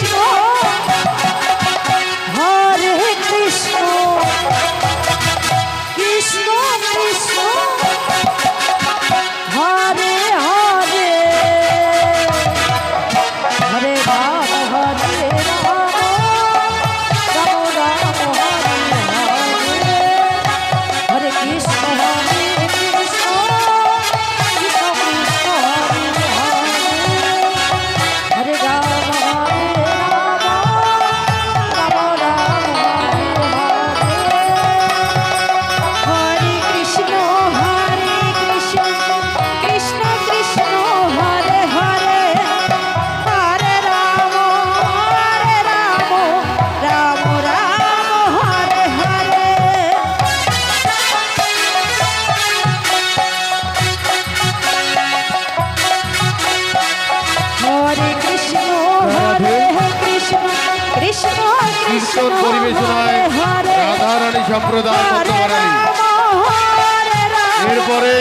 Oh! কীর্তন পরিবেশনায় রাধারানী সম্প্রদায় এরপরে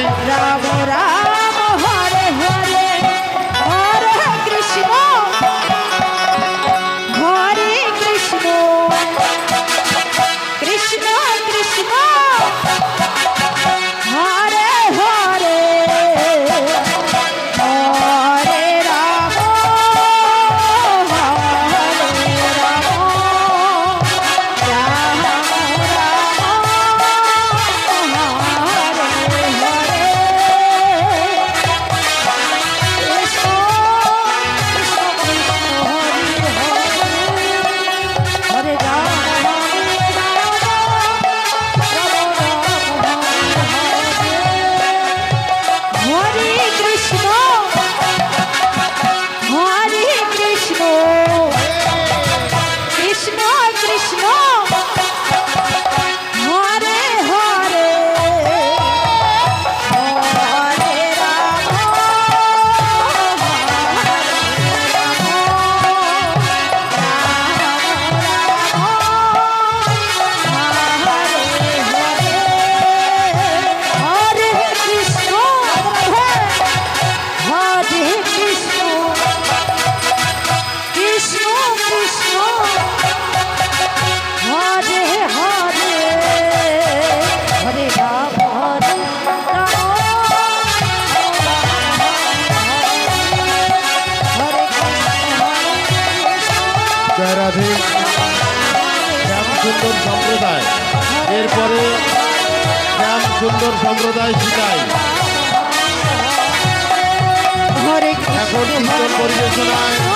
আছে। শ্যামসুন্দর সম্প্রদায়। এরপরে শ্যামসুন্দর সম্প্রদায় শিকাই এখন পরিবেশনায়